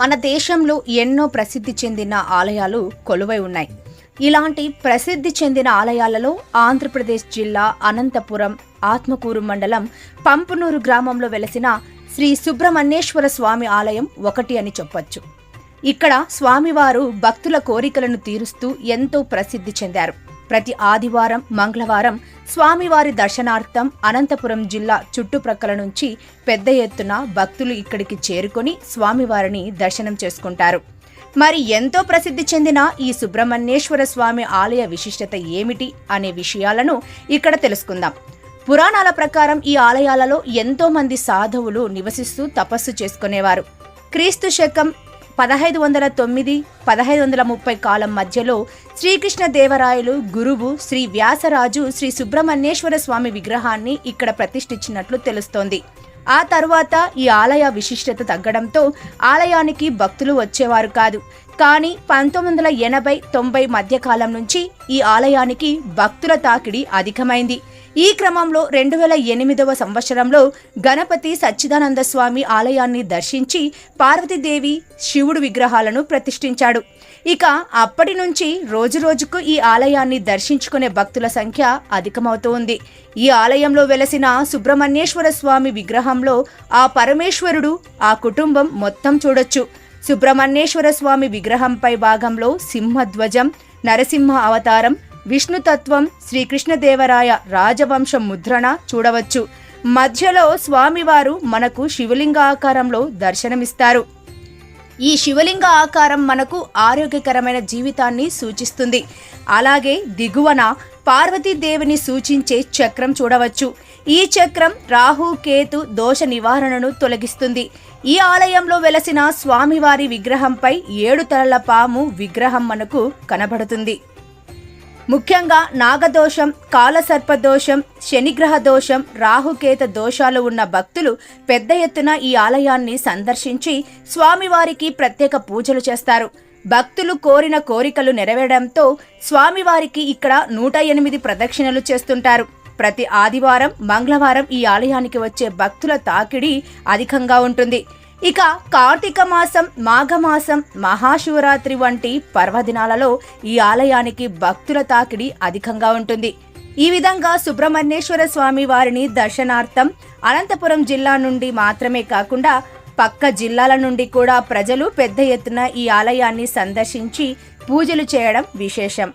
మన దేశంలో ఎన్నో ప్రసిద్ధి చెందిన ఆలయాలు కొలువై ఉన్నాయి. ఇలాంటి ప్రసిద్ధి చెందిన ఆలయాలలో ఆంధ్రప్రదేశ్ జిల్లా అనంతపురం ఆత్మకూరు మండలం పంపునూరు గ్రామంలో వెలసిన శ్రీ సుబ్రహ్మణ్యేశ్వర స్వామి ఆలయం ఒకటి అని చెప్పొచ్చు. ఇక్కడ స్వామివారు భక్తుల కోరికలను తీరుస్తూ ఎంతో ప్రసిద్ధి చెందారు. ప్రతి ఆదివారం మంగళవారం స్వామివారి దర్శనార్థం అనంతపురం జిల్లా చుట్టుప్రక్కల నుంచి పెద్ద ఎత్తున భక్తులు ఇక్కడికి చేరుకొని స్వామివారిని దర్శనం చేసుకుంటారు. మరి ఎంతో ప్రసిద్ధి చెందిన ఈ సుబ్రహ్మణ్యేశ్వర స్వామి ఆలయ విశిష్టత ఏమిటి అనే విషయాలను ఇక్కడ తెలుసుకుందాం. పురాణాల ప్రకారం ఈ ఆలయాలలో ఎంతో మంది సాధువులు నివసిస్తూ తపస్సు చేసుకునేవారు. క్రీస్తు శకం పదహైదు వందల తొమ్మిది పదహైదు వందల ముప్పై కాలం మధ్యలో శ్రీకృష్ణ దేవరాయలు గురువు శ్రీ వ్యాసరాజు శ్రీ సుబ్రహ్మణ్యేశ్వర స్వామి విగ్రహాన్ని ఇక్కడ ప్రతిష్ఠించినట్లు తెలుస్తోంది. ఆ తరువాత ఈ ఆలయ విశిష్టత తగ్గడంతో ఆలయానికి భక్తులు వచ్చేవారు కాదు. కానీ పంతొమ్మిది వందల ఎనభై తొంభై మధ్యకాలం నుంచి ఈ ఆలయానికి భక్తుల తాకిడి అధికమైంది. ఈ క్రమంలో రెండు వేల ఎనిమిదవ సంవత్సరంలో గణపతి సచ్చిదానంద స్వామి ఆలయాన్ని దర్శించి పార్వతీదేవి శివుడు విగ్రహాలను ప్రతిష్ఠించాడు. ఇక అప్పటి నుంచి రోజురోజుకు ఈ ఆలయాన్ని దర్శించుకునే భక్తుల సంఖ్య అధికమవుతోంది. ఈ ఆలయంలో వెలసిన సుబ్రహ్మణ్యేశ్వర స్వామి విగ్రహంలో ఆ పరమేశ్వరుడు ఆ కుటుంబం మొత్తం చూడొచ్చు. సుబ్రహ్మణ్యేశ్వర స్వామి విగ్రహంపై భాగంలో సింహధ్వజం నరసింహ అవతారం విష్ణుతత్వం శ్రీకృష్ణదేవరాయ రాజవంశం ముద్రణ చూడవచ్చు. మధ్యలో స్వామివారు మనకు శివలింగ ఆకారంలో దర్శనమిస్తారు. ఈ శివలింగ ఆకారం మనకు ఆరోగ్యకరమైన జీవితాన్ని సూచిస్తుంది. అలాగే దిగువన పార్వతీదేవిని సూచించే చక్రం చూడవచ్చు. ఈ చక్రం రాహు కేతు దోష నివారణను తొలగిస్తుంది. ఈ ఆలయంలో వెలసిన స్వామివారి విగ్రహంపై ఏడు తలల పాము విగ్రహం మనకు కనబడుతుంది. ముఖ్యంగా నాగదోషం కాలసర్పదోషం శనిగ్రహ దోషం రాహుకేత దోషాలు ఉన్న భక్తులు పెద్ద ఎత్తున ఈ ఆలయాన్ని సందర్శించి స్వామివారికి ప్రత్యేక పూజలు చేస్తారు. భక్తులు కోరిన కోరికలు నెరవేరడంతో స్వామివారికి ఇక్కడ నూట ఎనిమిది ప్రదక్షిణలు చేస్తుంటారు. ప్రతి ఆదివారం మంగళవారం ఈ ఆలయానికి వచ్చే భక్తుల తాకిడి అధికంగా ఉంటుంది. ఇక కార్తీక మాసం మాఘమాసం మహాశివరాత్రి వంటి పర్వదినాలలో ఈ ఆలయానికి భక్తుల తాకిడి అధికంగా ఉంటుంది. ఈ విధంగా సుబ్రహ్మణ్యేశ్వర స్వామి వారిని దర్శనార్థం అనంతపురం జిల్లా నుండి మాత్రమే కాకుండా పక్క జిల్లాల నుండి కూడా ప్రజలు పెద్ద ఎత్తున ఈ ఆలయాన్ని సందర్శించి పూజలు చేయడం విశేషం.